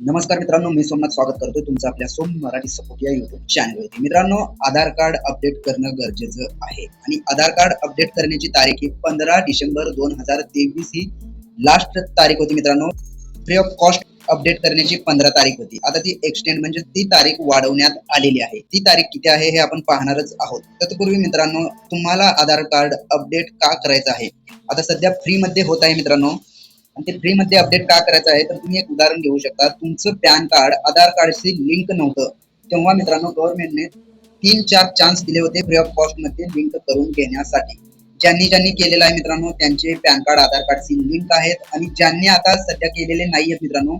नमस्कार मित्रांनो मी सोमनाथ स्वागत करतोय तुमचं आपल्या सोम मराठी सपोर्ट या युट्यूब चॅनलवरती मित्रांनो आधार कार्ड अपडेट करणं गरजेचं आहे. आणि आधार कार्ड अपडेट करण्याची तारीख ही पंधरा डिसेंबर दोन हजार तेवीस ही लास्ट तारीख होती मित्रांनो. फ्री ऑफ कॉस्ट अपडेट करण्याची पंधरा तारीख होती. आता ती एक्सटेंड म्हणजे ती तारीख वाढवण्यात आलेली आहे. ती तारीख किती आहे हे आपण पाहणारच आहोत. तत्पूर्वी मित्रांनो तुम्हाला आधार कार्ड अपडेट का करायचं आहे? आता सध्या फ्री मध्ये होत आहे मित्रांनो. आणि ते फ्री मध्ये अपडेट का करायचं आहे तर तुम्ही एक उदाहरण घेऊ शकता. तुमचं पॅन कार्ड आधार कार्डशी लिंक नव्हतं. तेव्हा मित्रांनो गव्हर्नमेंटने तीन चार चान्स दिले होते फ्री ऑफ कॉस्टमध्ये लिंक करून घेण्यासाठी. ज्यांनी ज्यांनी केलेलं आहे मित्रांनो त्यांचे पॅन कार्ड आधार कार्डशी लिंक आहेत. आणि ज्यांनी आता सध्या केलेले नाही आहेत मित्रांनो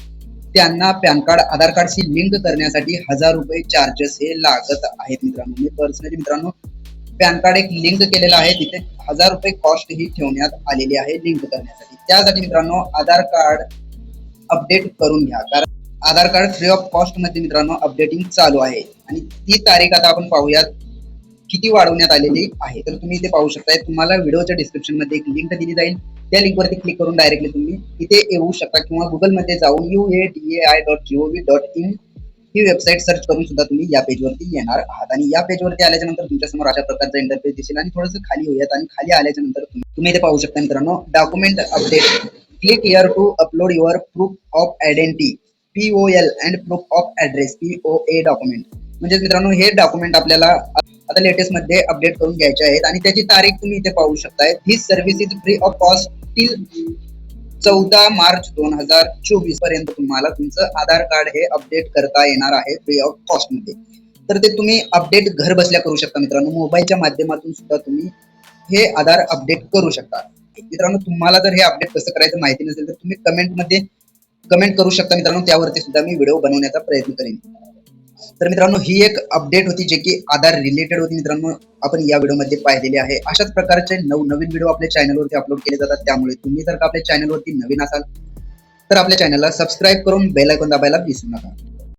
त्यांना पॅन कार्ड आधार कार्डशी लिंक करण्यासाठी हजार रुपये चार्जेस हे लागत आहेत मित्रांनो. मी पर्सनली मित्रांनो पॅन कार्ड एक लिंक केलेलं आहे. तिथे हजार रुपये कॉस्ट ही ठेवण्यात आलेली आहे लिंक करण्यासाठी. त्यासाठी मित्रांनो आधार कार्ड अपडेट करून घ्या. कारण आधार कार्ड फ्री ऑफ कॉस्टमध्ये मित्रांनो अपडेटिंग चालू आहे. आणि ती तारीख आता आपण पाहूयात किती वाढवण्यात आलेली आहे. तर तुम्ही इथे पाहू शकताय तुम्हाला व्हिडिओच्या डिस्क्रिप्शनमध्ये एक लिंक दिली जाईल. त्या लिंकवरती क्लिक करून डायरेक्टली तुम्ही इथे येऊ शकता किंवा गुगलमध्ये जाऊन U A D A I dot G O V dot in he website search करून सुद्धा तुम्ही या पेजवरती येणार आहात. आणि या पेजवरती आल्याच्यानंतर तुमच्यासमोर अशा प्रकारचा इंटरफेस दिसेल आणि थोडंसं खाली होऊयात. आणि खाली आल्याच्यानंतर तुम्ही इथे पाहू शकता मित्रांनो document update click here to upload your proof of identity P O L and proof of address P O A document म्हणजे मित्रांनो हे डॉक्युमेंट आपल्याला आता लेटेस्टमध्ये अपडेट करून घ्यायचे आहेत. आणि त्याची तारीख तुम्ही इथे पाहू शकताय. ही service is free of cost till चौदा मार्च दोन हजार चोवीसपर्यंत तुम्हाला तुमचं आधार कार्ड हे अपडेट करता येणार आहे फ्री ऑफ कॉस्टमध्ये. तर ते तुम्ही अपडेट घर बसल्या करू शकता मित्रांनो. मोबाईलच्या माध्यमातून सुद्धा तुम्ही हे आधार अपडेट करू शकता. मित्रांनो तुम्हाला जर हे अपडेट कसं करायचं माहिती नसेल तर तुम्ही कमेंटमध्ये कमेंट करू शकता मित्रांनो. त्यावरती सुद्धा मी व्हिडिओ बनवण्याचा प्रयत्न करेन. तर मित्रांनो ही एक अपडेट होती जे की आधार रिलेटेड होती. मित्रांनो आपण या व्हिडिओमध्ये पाहिलेली आहे. अशाच प्रकारचे नवनवीन व्हिडिओ आपल्या चॅनलवरती अपलोड केले जातात. त्यामुळे तुम्ही जर का आपल्या चॅनलवरती नवीन असाल तर आपल्या चॅनलला सबस्क्राईब करून बेल आयकॉन दाबायला विसरू नका.